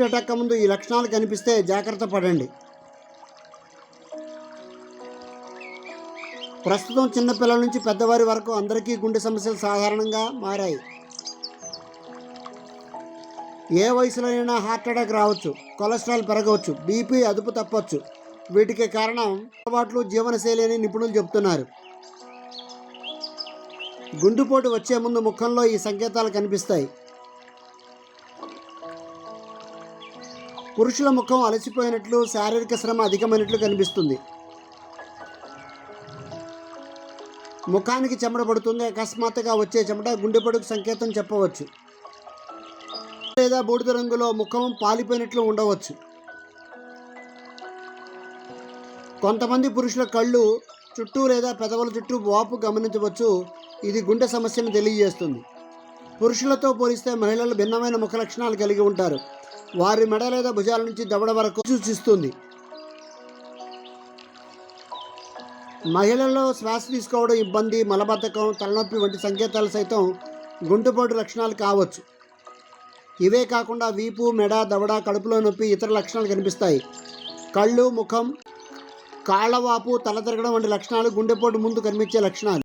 Heart attack ముందు ఈ లక్షణాలు కనిపిస్తే జాగ్రత్త పడండి. ప్రస్తుతం చిన్నపిల్లల నుంచి పెద్దవారి వరకు అందరికీ గుండె సమస్యలు సాధారణంగా మారాయి. ఏ వయసులోనైనా హార్ట్ అటాక్ రావచ్చు కొలెస్ట్రాల్ పెరగవచ్చు బీపీ అదుపు తప్పవచ్చు వీటికి కారణం అలవాట్లు జీవనశైలి అని నిపుణులు చెబుతున్నారు గుండెపోటు వచ్చే ముందు ముఖంలో ఈ సంకేతాలు కనిపిస్తాయి. పురుషుల ముఖం అలసిపోయినట్లు శారీరక శ్రమ అధికమైనట్లు కనిపిస్తుంది. ముఖానికి చెమట పడుతుంది. అకస్మాత్తుగా వచ్చే చెమట గుండెపడుకు సంకేతం చెప్పవచ్చు. లేదా బూడిద రంగులో ముఖం పాలిపోయినట్లు ఉండవచ్చు. కొంతమంది పురుషుల కళ్ళు చుట్టూ లేదా పెదవుల చుట్టూ వాపు గమనించవచ్చు. ఇది గుండె సమస్యను తెలియజేస్తుంది. పురుషులతో పోలిస్తే మహిళలు భిన్నమైన ముఖ లక్షణాలు కలిగి ఉంటారు. వారి మెడ లేదా భుజాల నుంచి దవడ వరకు సూచిస్తుంది. మహిళల్లో శ్వాస తీసుకోవడం ఇబ్బంది మలబద్ధకం తలనొప్పి వంటి సంకేతాలు సైతం గుండెపోటు లక్షణాలు కావచ్చు. ఇవే కాకుండా వీపు మెడ దవడ కడుపులో నొప్పి ఇతర లక్షణాలు కనిపిస్తాయి. కళ్ళు ముఖం కాళ్ళవాపు తల తిరగడం వంటి లక్షణాలు గుండెపోటు ముందు కనిపించే లక్షణాలు.